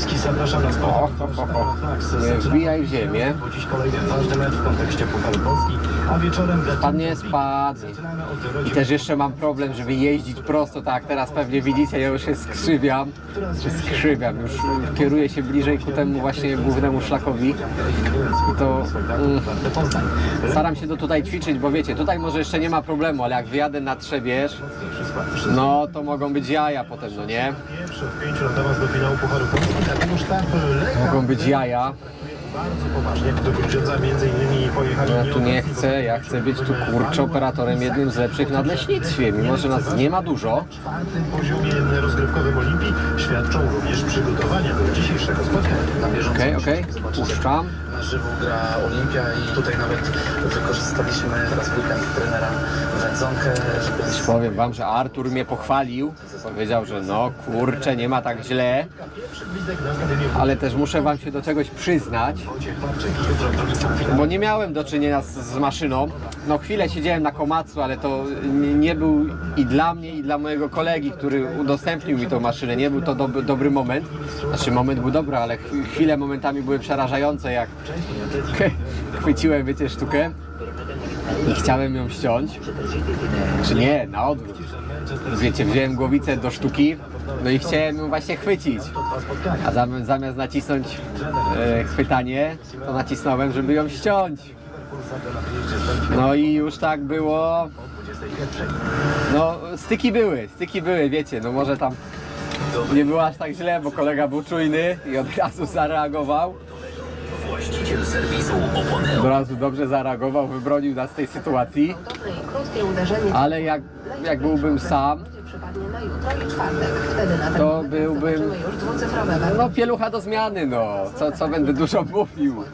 Zaprasza na ho. Nie wbijaj w ziemię. Bo dziś kolejny ważny mecz w kontekście Pucharu Polski, a wieczorem... Spadnie, spadnie. Zaczynamy od I też jeszcze mam problem, żeby jeździć prosto, tak teraz pewnie widzicie, ja już się skrzywiam, skrzywiam, już kieruję się bliżej ku temu właśnie głównemu szlakowi i to mm, staram się to tutaj ćwiczyć, bo wiecie, tutaj może jeszcze nie ma problemu, ale jak wyjadę na Trzebierz, no to mogą być jaja potem, no nie? Pierwszy w pięciu do finału Pucharu Polski, Mogą być jaja. Bardzo poważnie. Do Grudziądza między innymi pojechali Ja tu nie chcę, ja chcę być tu kurczę operatorem jednym z lepszych w nadleśnictwie, mimo że nas nie ma dużo. czwartym poziomie rozgrywkowym Olimpii świadczą również przygotowania do dzisiejszego spotkania. Okej, okej, puszczam. Na żywo gra Olimpia i tutaj nawet wykorzystaliśmy teraz w weekend trenera Wędzonkę, żeby Powiem wam, że Artur mnie pochwalił, powiedział, że no kurczę, nie ma tak źle, ale też muszę wam się do czegoś przyznać, Bo nie miałem do czynienia z, z maszyną. No chwilę siedziałem na komacu, ale to nie, nie był i dla mnie, i dla mojego kolegi, który udostępnił mi tą maszynę, nie był to dob, dobry moment. Znaczy moment był dobry, ale chw- chwile momentami były przerażające, jak chwyciłem, wiecie, sztukę i chciałem ją ściąć. Czy nie, na odwrót. Wiecie, wziąłem głowicę do sztuki, no i chciałem ją właśnie chwycić. A zamiast, zamiast nacisnąć e, chwytanie, to nacisnąłem, żeby ją ściąć. No i już tak było. No, styki były, styki były, wiecie, no może tam nie było aż tak źle, bo kolega był czujny i od razu zareagował. Właściciel serwisu Od razu dobrze zareagował, wybronił nas z tej sytuacji. Krótkie uderzenie Ale jak, jak byłbym sam, przypadnie na jutro i czwartek. Wtedy na ten To moment byłbym- zobaczymy już dwucyfrowe no pielucha do zmiany, no. Co, co będę dużo mówił.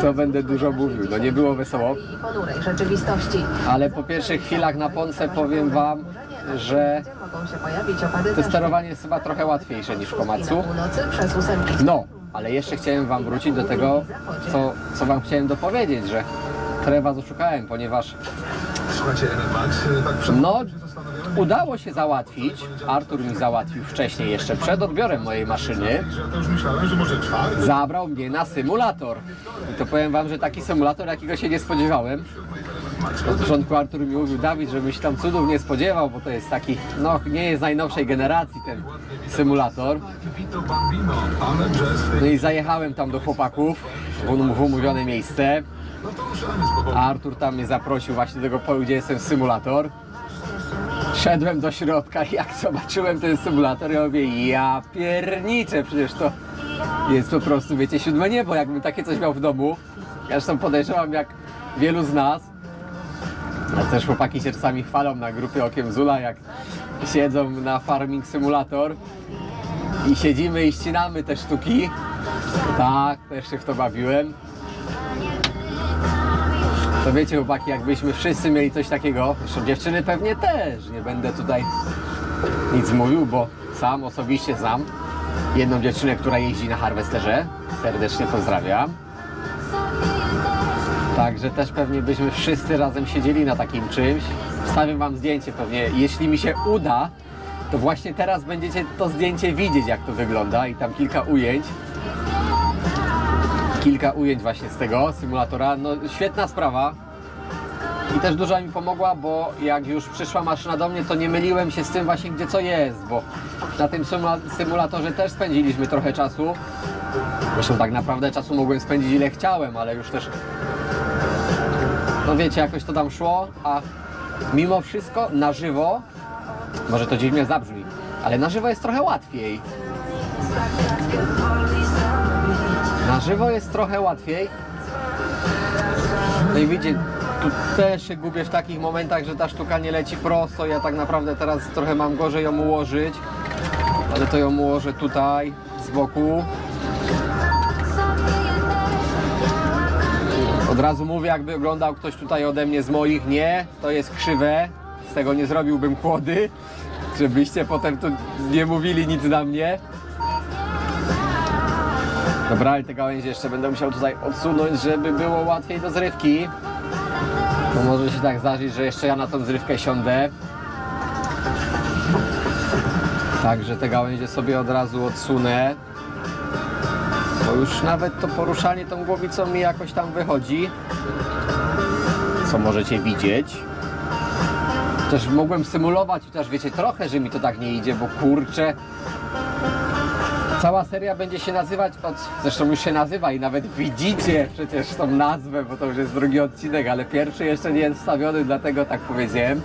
Co będę dużo mówił, no nie było wesoło. I ponurej rzeczywistości. Ale po pierwszych chwilach na Ponce powiem wam, że Gdzie mogą się pojawić opady to deszczu. sterowanie jest chyba trochę łatwiejsze niż w Komatsu. Na północy przez ósemki. No, ale jeszcze chciałem wam wrócić do tego, co, co wam chciałem dopowiedzieć, że trochę was oszukałem, ponieważ Słuchajcie, Max, tak przed no udało się załatwić, Artur mi załatwił wcześniej, jeszcze przed odbiorem mojej maszyny, zabrał mnie na symulator. I to powiem wam, że taki symulator, jakiego się nie spodziewałem. Od początku Artur mi mówił, Dawid, żebym się tam cudów nie spodziewał, bo to jest taki, no nie jest najnowszej generacji ten symulator. No i zajechałem tam do chłopaków w, um- umówione miejsce. no. A Artur tam mnie zaprosił właśnie do tego gdzie jest ten symulator. Szedłem do środka i jak zobaczyłem ten symulator, ja mówię, ja pierniczę, przecież to jest po prostu, wiecie, siódme niebo, jakbym takie coś miał w domu. Ja zresztą podejrzewam, jak wielu z nas, a też chłopaki się czasami chwalą na grupie Okiem Zula, jak siedzą na Farming Simulator i siedzimy i ścinamy te sztuki. Tak, też się w to bawiłem. To wiecie chłopaki, jakbyśmy wszyscy mieli coś takiego, zresztą dziewczyny pewnie też, nie będę tutaj nic mówił, bo sam osobiście znam jedną dziewczynę, która jeździ na harwesterze. Serdecznie pozdrawiam. Także też pewnie byśmy wszyscy razem siedzieli na takim czymś. Wstawię wam zdjęcie pewnie, jeśli mi się uda, to właśnie teraz będziecie to zdjęcie widzieć, jak to wygląda i tam kilka ujęć. Kilka ujęć właśnie z tego symulatora. No świetna sprawa. I też dużo mi pomogła, bo jak już przyszła maszyna do mnie, to nie myliłem się z tym właśnie, gdzie co jest, bo na tym symula- symulatorze też spędziliśmy trochę czasu. Zresztą tak naprawdę czasu mogłem spędzić ile chciałem, ale już też no wiecie, jakoś to tam szło, a mimo wszystko na żywo, może to dziwnie zabrzmi, ale na żywo jest trochę łatwiej. Żywo jest trochę łatwiej. No i widzicie, tu też się gubię w takich momentach, że ta sztuka nie leci prosto. Ja tak naprawdę teraz trochę mam gorzej ją ułożyć, ale to ją ułożę tutaj, z boku. Od razu mówię, jakby oglądał ktoś tutaj ode mnie z moich. Nie, to jest krzywe. Z tego nie zrobiłbym kłody, żebyście potem tu nie mówili nic na mnie. Dobra, ale te gałęzie jeszcze będę musiał tutaj odsunąć, żeby było łatwiej do zrywki. Bo może się tak zdarzyć, że jeszcze ja na tą zrywkę siądę. Także te gałęzie sobie od razu odsunę. Bo już nawet to poruszanie tą głowicą mi jakoś tam wychodzi. Co możecie widzieć. Też mogłem symulować, chociaż wiecie trochę, że mi to tak nie idzie, bo kurczę. Cała seria będzie się nazywać od. Zresztą już się nazywa i nawet widzicie przecież tą nazwę, bo to już jest drugi odcinek, ale pierwszy jeszcze nie jest wstawiony, dlatego tak powiedziałem.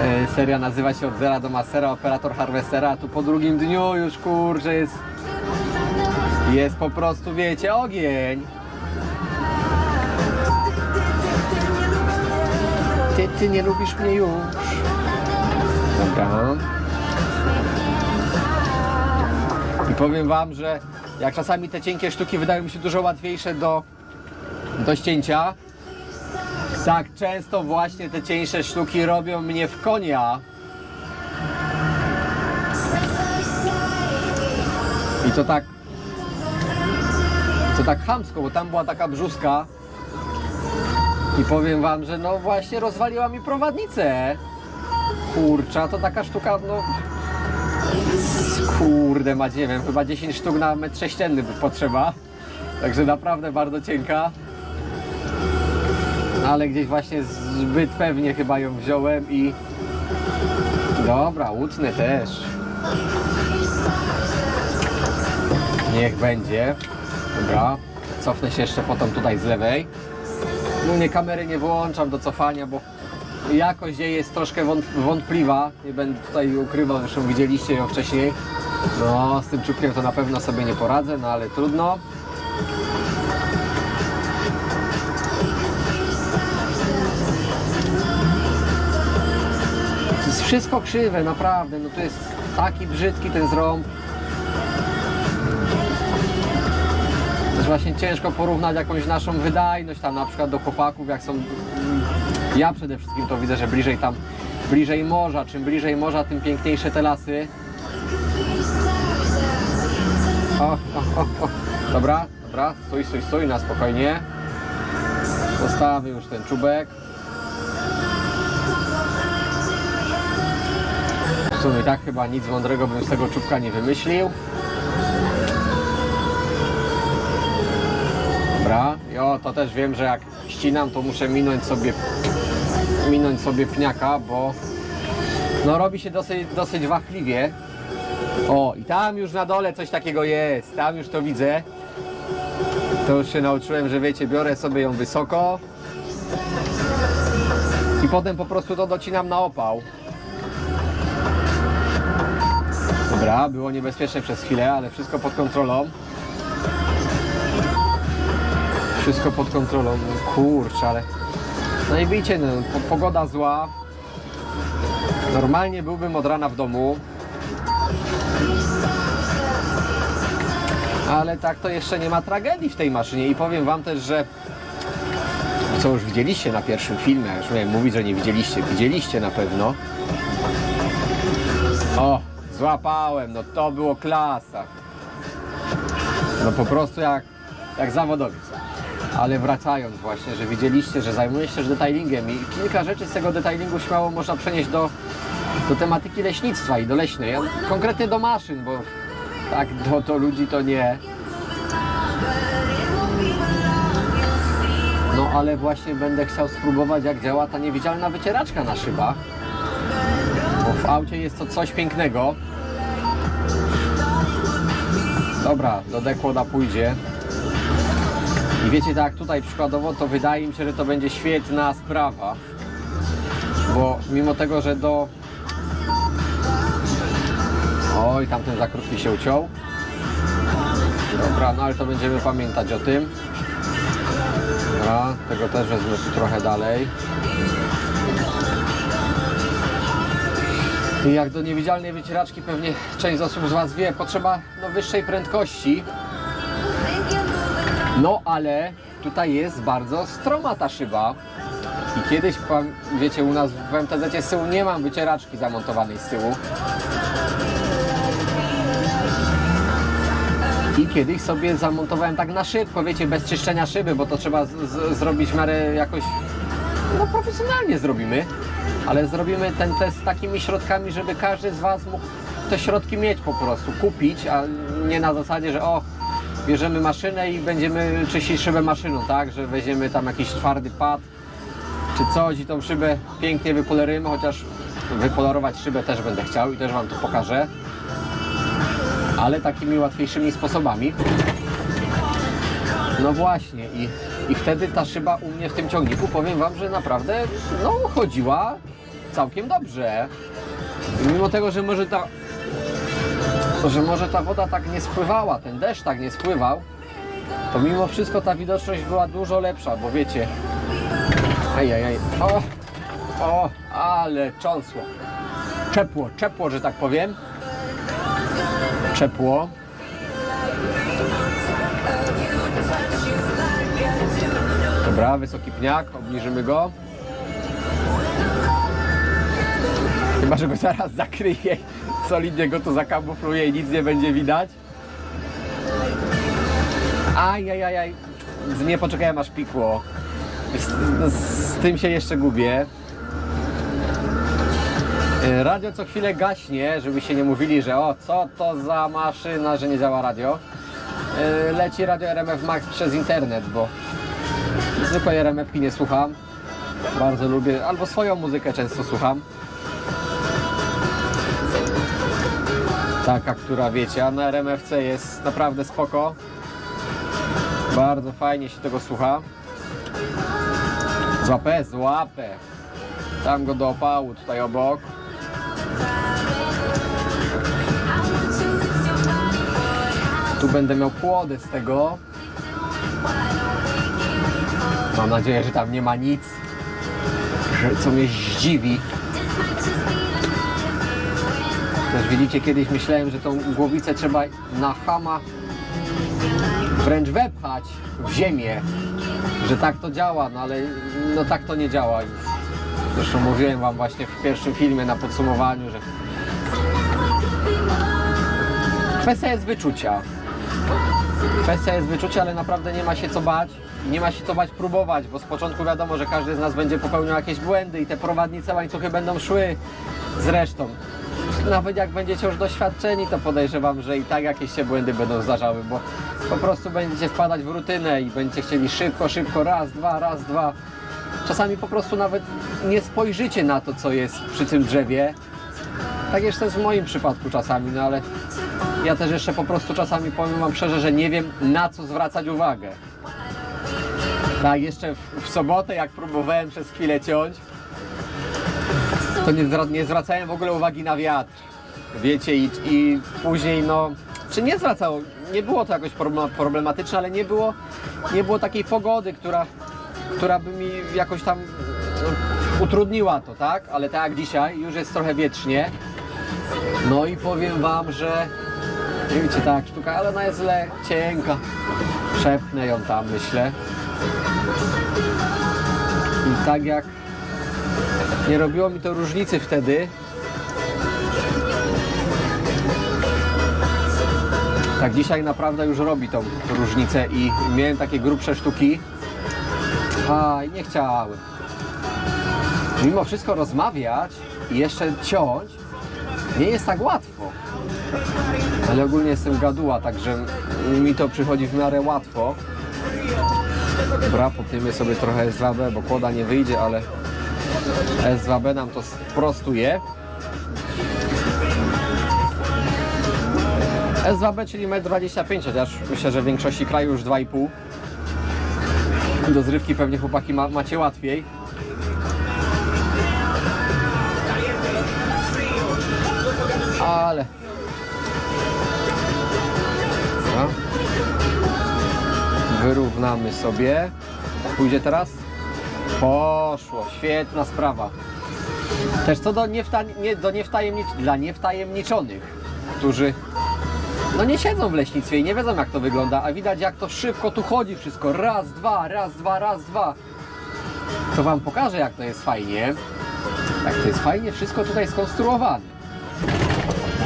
E, Seria nazywa się od zera do mastera, operator harvestera, a tu po drugim dniu już kurczę jest. Jest po prostu, wiecie, ogień. Ty, ty nie lubisz mnie już. Dobra. Powiem wam, że jak czasami te cienkie sztuki wydają mi się dużo łatwiejsze do, do ścięcia, tak często właśnie te cieńsze sztuki robią mnie w konia. I to tak. To tak chamsko, bo tam była taka brzuska. I powiem wam, że no właśnie rozwaliła mi prowadnicę. Kurcza, to taka sztuka, no. Kurde, ma nie wiem, chyba 10 sztuk na metr sześcienny by potrzeba. Także naprawdę bardzo cienka. No, ale gdzieś właśnie zbyt pewnie chyba ją wziąłem i... Dobra, łutnę też. Niech będzie. Dobra, cofnę się jeszcze potem tutaj z lewej. No nie kamery nie wyłączam do cofania, bo jakość jej jest troszkę wąt- wątpliwa. Nie będę tutaj ukrywał, zresztą widzieliście ją wcześniej. No, z tym czubkiem to na pewno sobie nie poradzę, no ale trudno. To jest wszystko krzywe, naprawdę. No to jest taki brzydki ten zrąb. Też właśnie ciężko porównać jakąś naszą wydajność tam na przykład do chłopaków, jak są... Ja przede wszystkim to widzę, że bliżej tam, bliżej morza, czym bliżej morza, tym piękniejsze te lasy. O, o, o, o. Dobra, dobra, stój, stój, stój, na spokojnie. Zostawię już ten czubek. W sumie tak chyba nic mądrego bym z tego czubka nie wymyślił. Dobra, jo, to też wiem, że jak ścinam, to muszę minąć sobie minąć sobie pniaka, bo no robi się dosyć, dosyć wachliwie. O, i tam już na dole coś takiego jest, tam już to widzę. To już się nauczyłem, że wiecie, biorę sobie ją wysoko i potem po prostu to docinam na opał. Dobra, było niebezpieczne przez chwilę, ale wszystko pod kontrolą. Wszystko pod kontrolą. No Kurczę, ale... No i wiecie, no, po- pogoda zła. Normalnie byłbym od rana w domu. Ale tak to jeszcze nie ma tragedii w tej maszynie i powiem wam też, że co już widzieliście na pierwszym filmie, już miałem mówić, że nie widzieliście, widzieliście na pewno. O, złapałem, no to było klasa. No po prostu jak, jak zawodowiec. Ale wracając właśnie, że widzieliście, że zajmuję się też detailingiem i kilka rzeczy z tego detailingu śmiało można przenieść do, do tematyki leśnictwa i do leśnej. Ja- Konkretnie do maszyn, bo tak do, do ludzi to nie. No ale właśnie będę chciał spróbować jak działa ta niewidzialna wycieraczka na szybach. Bo w aucie jest to coś pięknego. Dobra, do dekłoda pójdzie. I wiecie, tak tutaj przykładowo, to wydaje mi się, że to będzie świetna sprawa. Bo mimo tego, że do... Oj, tamten za krótki się uciął. Dobra, no ale to będziemy pamiętać o tym. Dobra, tego też wezmę tu trochę dalej. I jak do niewidzialnej wycieraczki pewnie część z osób z Was wie, potrzeba no, wyższej prędkości. No ale tutaj jest bardzo stroma ta szyba. I kiedyś, wiecie, u nas w MTZ z tyłu nie mam wycieraczki zamontowanej z tyłu. I kiedyś sobie zamontowałem tak na szybko, wiecie, bez czyszczenia szyby, bo to trzeba zrobić w miarę jakoś, no profesjonalnie zrobimy. Ale zrobimy ten test takimi środkami, żeby każdy z Was mógł te środki mieć po prostu, kupić, a nie na zasadzie, że o, bierzemy maszynę i będziemy czyścić szybę maszyną, tak? Że weźmiemy tam jakiś twardy pad czy coś i tą szybę pięknie wypolerujemy, chociaż wypolerować szybę też będę chciał i też Wam to pokażę. Ale takimi łatwiejszymi sposobami. No właśnie i, i wtedy ta szyba u mnie w tym ciągniku, powiem Wam, że naprawdę no chodziła całkiem dobrze. I mimo tego, że może ta że może ta woda tak nie spływała, ten deszcz tak nie spływał, to mimo wszystko ta widoczność była dużo lepsza, bo wiecie, Ajajaj. O, o, ale cząsło. Czepło, czepło, że tak powiem. Czepło. Dobra, wysoki pniak, obniżymy go. Chyba, że go zaraz zakryje, solidnie go to zakamufluje i nic nie będzie widać. Ajajajaj, nie poczekałem aż pikło. Z, z tym się jeszcze gubię. E, Radio co chwilę gaśnie, żeby się nie mówili, że o, co to za maszyna, że nie działa radio. E, Leci radio RMF Max przez internet, bo zwykłej RMF-ki nie słucham. Bardzo lubię, albo swoją muzykę często słucham. Taka, która wiecie, a na RMFC jest naprawdę spoko. Bardzo fajnie się tego słucha. Złapę, złapę. Tam go do opału, tutaj obok. Tu będę miał płody z tego. Mam nadzieję, że tam nie ma nic, co mnie zdziwi. Też widzicie, kiedyś myślałem, że tą głowicę trzeba na hama wręcz wepchać w ziemię, że tak to działa, no ale no tak to nie działa już. Zresztą mówiłem wam właśnie w pierwszym filmie na podsumowaniu, że kwestia jest wyczucia. Kwestia jest wyczucia, ale naprawdę nie ma się co bać. Nie ma się co bać próbować, bo z początku wiadomo, że każdy z nas będzie popełniał jakieś błędy i te prowadnice łańcuchy będą szły zresztą. Nawet jak będziecie już doświadczeni, to podejrzewam, że i tak jakieś się błędy będą zdarzały, bo po prostu będziecie wpadać w rutynę i będziecie chcieli szybko, szybko, raz, dwa, raz, dwa. Czasami po prostu nawet nie spojrzycie na to, co jest przy tym drzewie. Tak jeszcze jest w moim przypadku czasami, no ale ja też jeszcze po prostu czasami powiem wam szczerze, że nie wiem na co zwracać uwagę. Tak, jeszcze w, w sobotę jak próbowałem przez chwilę ciąć, to nie, nie zwracałem w ogóle uwagi na wiatr. Wiecie, i, i później no, czy nie zwracał, nie było to jakoś problem- problematyczne, ale nie było, nie było takiej pogody, która, która by mi jakoś tam no, utrudniła to, tak? Ale tak jak dzisiaj, już jest trochę wietrznie. No i powiem wam, że nie wiecie, tak, sztuka, ale ona jest le, cienka. Szepnę ją tam, myślę. I tak jak nie robiło mi to różnicy wtedy, tak dzisiaj naprawdę już robi tą różnicę i miałem takie grubsze sztuki. A, nie chciałem. Mimo wszystko rozmawiać i jeszcze ciąć nie jest tak łatwo. Ale ogólnie jestem gaduła, także mi to przychodzi w miarę łatwo. Dobra, popniemy sobie trochę SWB, bo kłoda nie wyjdzie, ale SWB nam to sprostuje. SWB, czyli 1,25 m, chociaż myślę, że w większości kraju już 2,5 Do zrywki pewnie chłopaki ma, macie łatwiej. Ale... Wyrównamy sobie. Pójdzie teraz? Poszło, świetna sprawa. Też co do, niewta, nie, do niewtajemnicz, dla niewtajemniczonych, którzy no nie siedzą w leśnictwie i nie wiedzą jak to wygląda, a widać jak to szybko tu chodzi wszystko. Raz, dwa, raz, dwa, raz, dwa. To wam pokażę jak to jest fajnie. Jak to jest fajnie wszystko tutaj skonstruowane.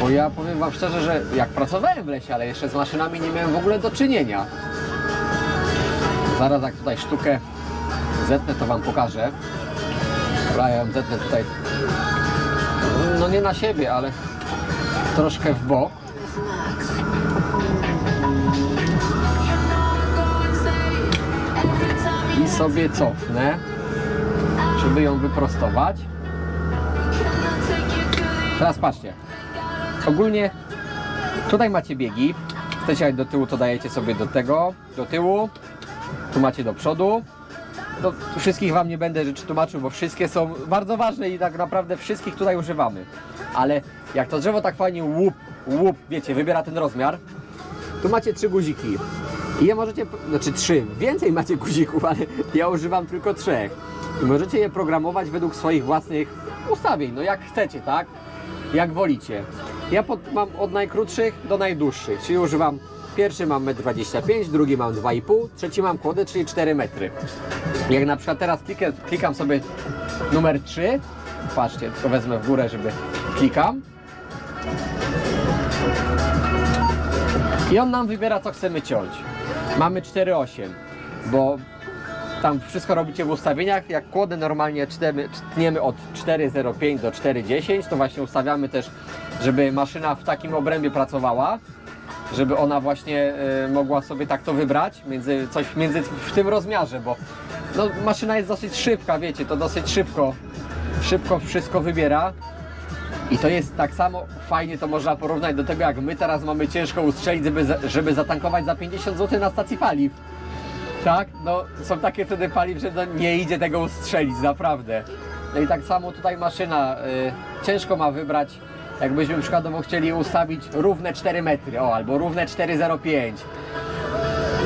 Bo ja powiem wam szczerze, że jak pracowałem w lesie, ale jeszcze z maszynami nie miałem w ogóle do czynienia. Zaraz jak tutaj sztukę zetnę, to Wam pokażę. Dobra, ja ją zetnę tutaj, no nie na siebie, ale troszkę w bok. I sobie cofnę, żeby ją wyprostować. Teraz patrzcie. Ogólnie tutaj macie biegi. Chcecie jechać do tyłu, to dajecie sobie do tego, do tyłu. Tu macie do przodu, no, wszystkich Wam nie będę rzeczy tłumaczył, bo wszystkie są bardzo ważne i tak naprawdę wszystkich tutaj używamy. Ale jak to drzewo tak fajnie łup, łup, wiecie, wybiera ten rozmiar, tu macie trzy guziki. I je możecie, znaczy trzy, więcej macie guzików, ale ja używam tylko trzech. I możecie je programować według swoich własnych ustawień, no jak chcecie, tak? Jak wolicie. Ja pod, mam od najkrótszych do najdłuższych, czyli używam pierwszy mam 1,25 m, drugi mam 2,5 trzeci mam kłodę, czyli 4 metry. Jak na przykład teraz klikam sobie numer 3, patrzcie, tylko wezmę w górę, żeby klikam. I on nam wybiera, co chcemy ciąć. Mamy 4,8, bo tam wszystko robicie w ustawieniach. Jak kłodę normalnie cztemy- tniemy od 4,05 do 4,10, to właśnie ustawiamy też, żeby maszyna w takim obrębie pracowała. Żeby ona właśnie e, mogła sobie tak to wybrać, między, coś między w tym rozmiarze, bo no, maszyna jest dosyć szybka, wiecie, to dosyć szybko, szybko wszystko wybiera. I to jest tak samo fajnie, to można porównać do tego, jak my teraz mamy ciężko ustrzelić, żeby, żeby zatankować za 50 zł na stacji paliw. Tak? No są takie wtedy paliw, że no, nie idzie tego ustrzelić, naprawdę. No i tak samo tutaj maszyna y, ciężko ma wybrać, jakbyśmy przykładowo chcieli ustawić równe 4 metry, o, albo równe 4,05.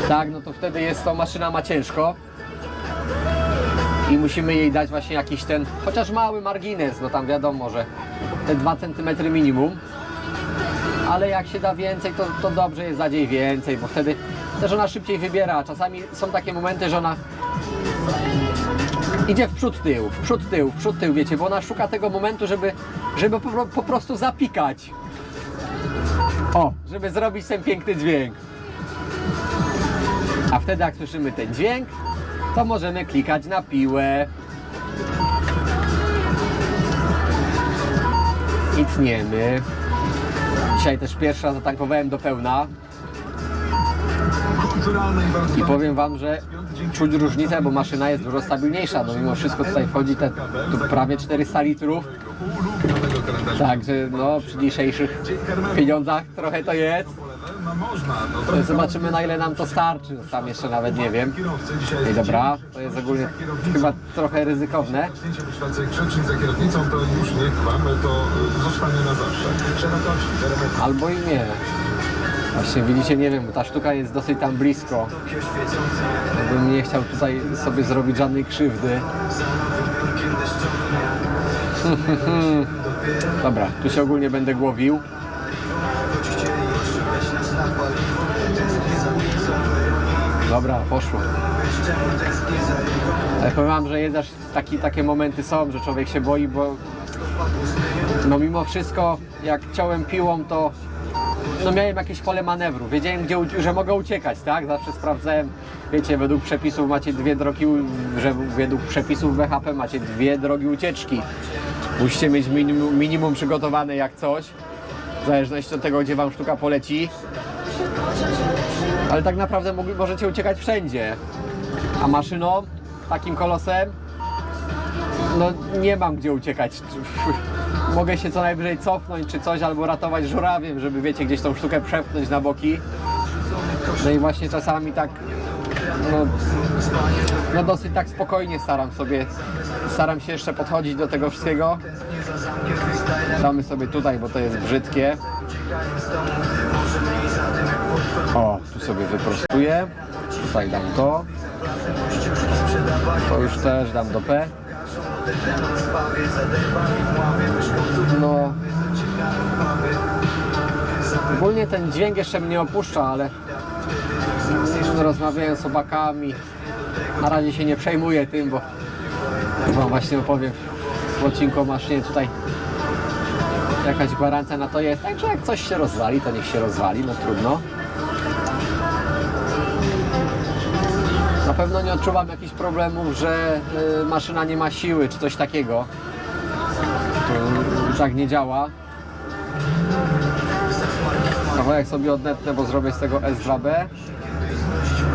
Tak, no to wtedy jest to, maszyna ma ciężko. I musimy jej dać właśnie jakiś ten, chociaż mały margines, no tam wiadomo, że te 2 cm minimum. Ale jak się da więcej, to, to dobrze jest dać jej więcej, bo wtedy też ona szybciej wybiera. Czasami są takie momenty, że ona idzie w przód tył, w przód tył, w przód tył, wiecie, bo ona szuka tego momentu, żeby, żeby po, po prostu zapikać. O, żeby zrobić ten piękny dźwięk. A wtedy jak słyszymy ten dźwięk, to możemy klikać na piłę. I tniemy. Dzisiaj też pierwsza zatankowałem do pełna i powiem wam, że czuć różnicę, bo maszyna jest dużo stabilniejsza. No mimo wszystko tutaj wchodzi te tu prawie 400 litrów. Także no przy dzisiejszych pieniądzach trochę to jest. No no to Zobaczymy na ile nam to starczy. Tam jeszcze nawet nie wiem. No i dobra, to jest ogólnie chyba trochę ryzykowne. Parametry. Albo i nie. Właśnie widzicie, nie wiem, bo ta sztuka jest dosyć tam blisko. Bym nie chciał tutaj sobie zrobić żadnej krzywdy. Dobra, tu się ogólnie będę głowił. Dobra, poszło. Ale powiem wam, że jest aż taki, takie momenty są, że człowiek się boi, bo no mimo wszystko jak ciąłem piłą, to no miałem jakieś pole manewru. Wiedziałem, gdzie, że mogę uciekać, tak? Zawsze sprawdzałem, wiecie, według przepisów macie dwie drogi, że według przepisów BHP macie dwie drogi ucieczki. Musicie mieć minimum, minimum przygotowane jak coś, w zależności od tego, gdzie wam sztuka poleci. Ale tak naprawdę możecie uciekać wszędzie. A maszyną, takim kolosem, no nie mam gdzie uciekać. Mogę się co najwyżej cofnąć czy coś, albo ratować żurawiem, żeby wiecie, gdzieś tą sztukę przepchnąć na boki. No i właśnie czasami tak, no, no dosyć tak spokojnie staram sobie, staram się jeszcze podchodzić do tego wszystkiego. Damy sobie tutaj, bo to jest brzydkie. O, tu sobie wyprostuję. Tutaj dam to. To już też dam do P. No. Ogólnie ten dźwięk jeszcze mnie opuszcza, ale rozmawiałem z chłopakami. Na razie się nie przejmuję tym, bo wam właśnie opowiem w odcinku maszynie tutaj jakaś gwarancja na to jest. Także jak coś się rozwali, to niech się rozwali, no trudno. Pewno nie odczuwam jakichś problemów, że y, maszyna nie ma siły czy coś takiego. To tak nie działa. Kawałek sobie odetnę, bo zrobię z tego S2B.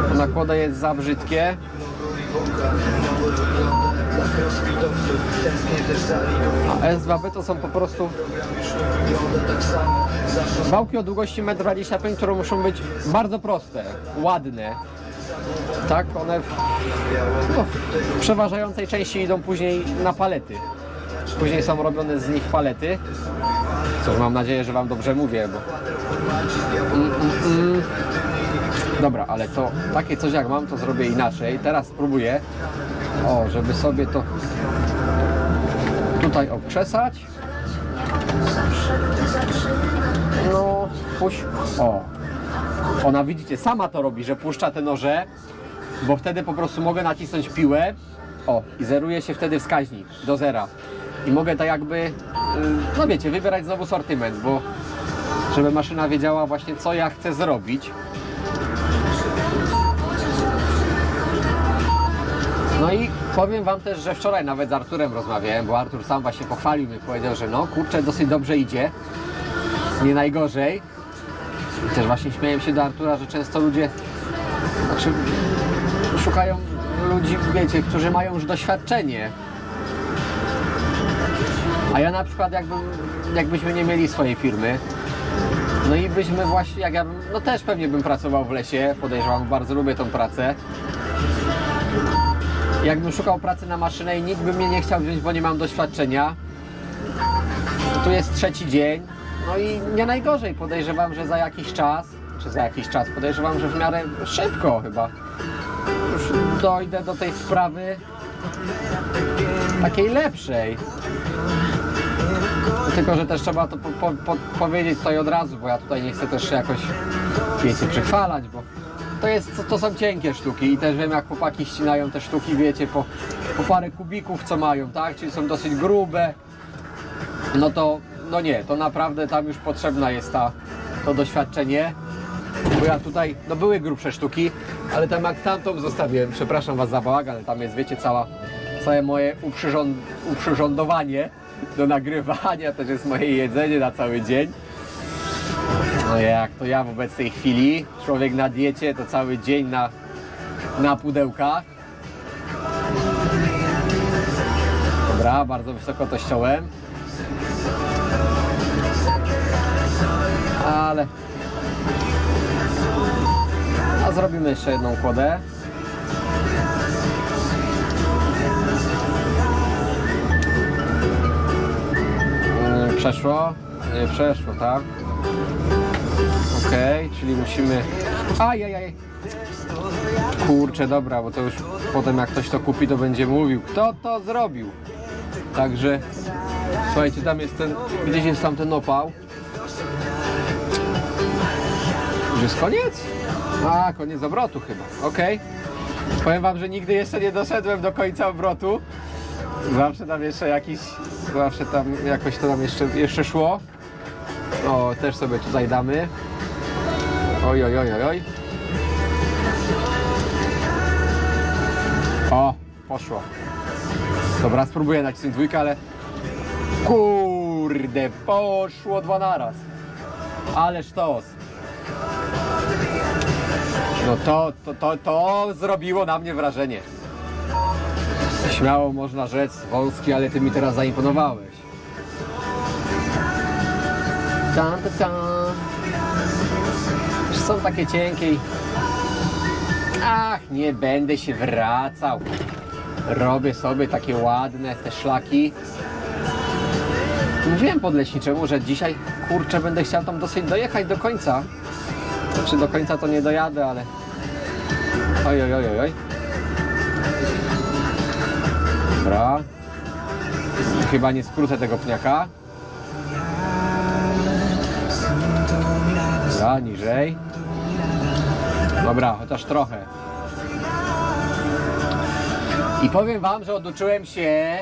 To nakłada jest za brzydkie. A S2B to są po prostu wałki o długości 1,25 m, które muszą być bardzo proste, ładne. Tak, one w, no, w przeważającej części idą później na palety. Później są robione z nich palety. Cóż, mam nadzieję, że Wam dobrze mówię, bo... Mm, mm, mm. Dobra, ale to takie coś jak mam, to zrobię inaczej. Teraz spróbuję, o, żeby sobie to tutaj okrzesać. No, puść. O. Ona widzicie, sama to robi, że puszcza te noże, bo wtedy po prostu mogę nacisnąć piłę. O, i zeruje się wtedy wskaźnik do zera. I mogę tak jakby, y, no wiecie, wybierać znowu sortyment, bo żeby maszyna wiedziała właśnie co ja chcę zrobić. No i powiem Wam też, że wczoraj nawet z Arturem rozmawiałem, bo Artur sam właśnie pochwalił mnie, powiedział, że no kurczę, dosyć dobrze idzie, nie najgorzej. Też właśnie śmieję się do Artura, że często ludzie, znaczy szukają ludzi, wiecie, którzy mają już doświadczenie. A ja na przykład jakbym, jakbyśmy nie mieli swojej firmy, no i byśmy właśnie, jak ja bym, no też pewnie bym pracował w lesie, podejrzewam, bardzo lubię tą pracę. Jakbym szukał pracy na maszynę i nikt by mnie nie chciał wziąć, bo nie mam doświadczenia. Tu jest trzeci dzień. No i nie najgorzej. Podejrzewam, że za jakiś czas, czy za jakiś czas, podejrzewam, że w miarę szybko chyba już dojdę do tej sprawy takiej lepszej. Tylko, że też trzeba to po, po, po, powiedzieć tutaj od razu, bo ja tutaj nie chcę też jakoś, wiecie, przychwalać, bo to, jest, to są cienkie sztuki i też wiem, jak chłopaki ścinają te sztuki, wiecie, po, po parę kubików, co mają, tak? Czyli są dosyć grube. No to, no nie, to naprawdę tam już potrzebna jest ta, to doświadczenie. Bo ja tutaj, no były grubsze sztuki, ale tam jak tamtą zostawiłem, przepraszam Was za bałagan, ale tam jest, wiecie, cała, całe moje uprzyrząd, uprzyrządowanie do nagrywania, też jest moje jedzenie na cały dzień. No jak to ja w obecnej chwili, człowiek na diecie, to cały dzień na, na pudełkach. Dobra, bardzo wysoko to ściąłem. Ale... A zrobimy jeszcze jedną kłodę. Yy, Przeszło? Nie przeszło, tak? Okej, czyli musimy... Ajajaj! Kurczę, dobra, bo to już potem jak ktoś to kupi, to będzie mówił, kto to zrobił. Także, słuchajcie, tam jest ten, gdzieś jest tam ten opał. Już jest koniec? A, koniec obrotu chyba, okej. Powiem wam, że nigdy jeszcze nie doszedłem do końca obrotu. Zawsze tam jeszcze jakiś, zawsze tam jakoś to tam jeszcze, jeszcze szło. O, też sobie tutaj damy. Oj, oj, oj, oj, oj. O, poszło. Dobra, spróbuję nacisnąć dwójkę, ale... Kurde, poszło dwa naraz. Ale sztos. No to, to, to, to zrobiło na mnie wrażenie. Śmiało można rzec, wąski, ale ty mi teraz zaimponowałeś. Tan, tan. Są takie cienkie. Ach, nie będę się wracał. Robię sobie takie ładne te szlaki. Mówiłem podleśniczemu, że dzisiaj, kurczę, będę chciał tam dosyć dojechać do końca. Znaczy do końca to nie dojadę, ale... Oj, oj, oj, oj. Dobra. Chyba nie skrócę tego pniaka. Dobra, niżej. Dobra, chociaż trochę. I powiem wam, że oduczyłem się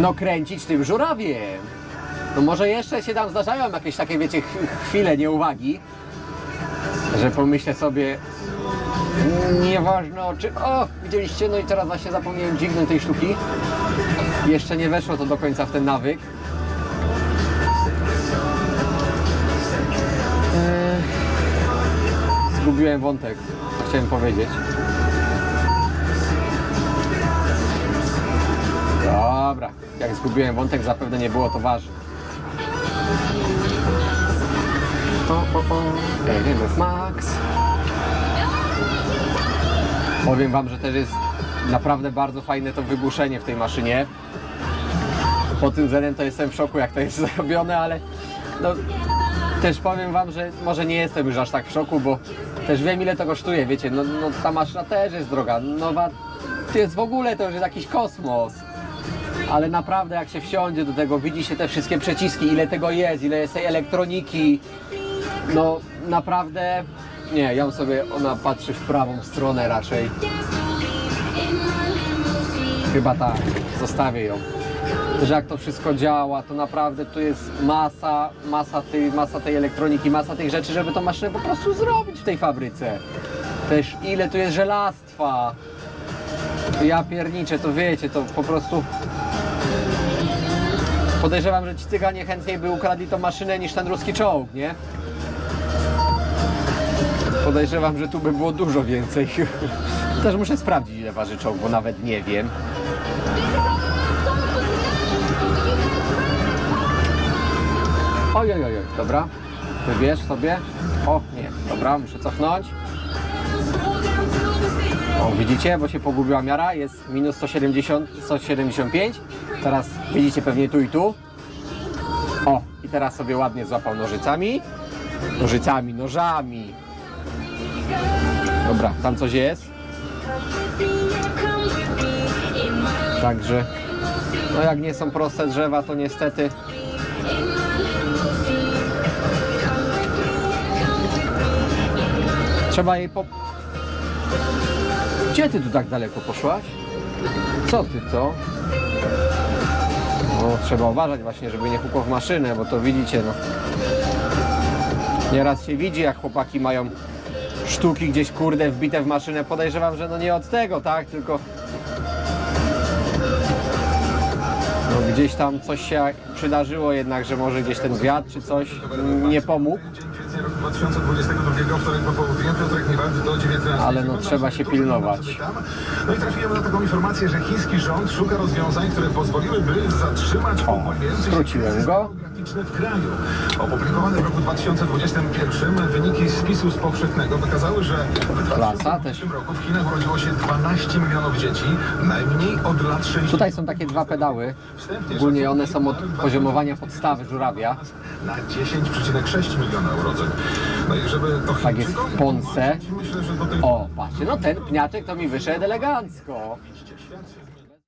no kręcić tym żurawiem. No może jeszcze się tam zdarzają jakieś takie, wiecie, ch- chwile nieuwagi, że pomyślę sobie, nieważne o czy... O, widzieliście, no i teraz właśnie zapomniałem dźwignąć tej sztuki. Jeszcze nie weszło to do końca w ten nawyk. Eee, zgubiłem wątek, co chciałem powiedzieć. Dobra, jak zgubiłem wątek, zapewne nie było to ważne. O, o, o, w Max. Powiem wam, że też jest naprawdę bardzo fajne to wygłuszenie w tej maszynie. Po tym względem to jestem w szoku, jak to jest zrobione, ale no, też powiem wam, że może nie jestem już aż tak w szoku, bo też wiem ile to kosztuje, wiecie, no, no ta maszyna też jest droga, nowa jest w ogóle to już jest jakiś kosmos. Ale naprawdę jak się wsiądzie do tego, widzi się te wszystkie przyciski, ile tego jest, ile jest tej elektroniki, no naprawdę, nie, ją sobie, ona patrzy w prawą stronę raczej. Chyba tak, zostawię ją. Że jak to wszystko działa, to naprawdę tu jest masa, masa tej, masa tej elektroniki, masa tych rzeczy, żeby tą maszynę po prostu zrobić w tej fabryce. Też ile tu jest żelastwa. Ja pierniczę, to wiecie, to po prostu... Podejrzewam, że ci cyganie chętniej by ukradli tą maszynę niż ten ruski czołg, nie? Podejrzewam, że tu by było dużo więcej. Też muszę sprawdzić ile waży czołg, bo nawet nie wiem. Oj, oj, oj, dobra. Wybierz sobie. O, nie, dobra, muszę cofnąć. O, widzicie, bo się pogubiła miara, jest minus 170, 175. Teraz widzicie pewnie tu i tu. O, i teraz sobie ładnie złapał nożycami. Nożycami, nożami. Dobra, tam coś jest. Także, no jak nie są proste drzewa, to niestety trzeba jej po... Gdzie ty tu tak daleko poszłaś? Co ty to? No, trzeba uważać właśnie, żeby nie hukło w maszynę, bo to widzicie, no. Nieraz się widzi, jak chłopaki mają sztuki gdzieś, kurde, wbite w maszynę. Podejrzewam, że no nie od tego, tak? Tylko no, gdzieś tam coś się przydarzyło jednak, że może gdzieś ten wiatr czy coś nie pomógł. Dzień kwietnia roku 2022, wtorek po południu, Piotrek Niewald do 19. Ale no, trzeba się pilnować. No i trafiłem na taką informację, że chiński rząd szuka rozwiązań, które pozwoliłyby zatrzymać się skróciłem go. Demograficzny w kraju. Opublikowane w roku 2021 wyniki spisu powszechnego wykazały, że w Klasa 2020 też. roku w Chinach urodziło się 12 milionów dzieci, najmniej od lat 60. Tutaj są takie dwa pedały. Ogólnie one są od poziomowania podstawy żurawia. Na 10,6 miliona urodzeń. No i żeby to Tak jest w Polsce. O, patrzcie, no ten pniaczek to mi wyszedł elegancko.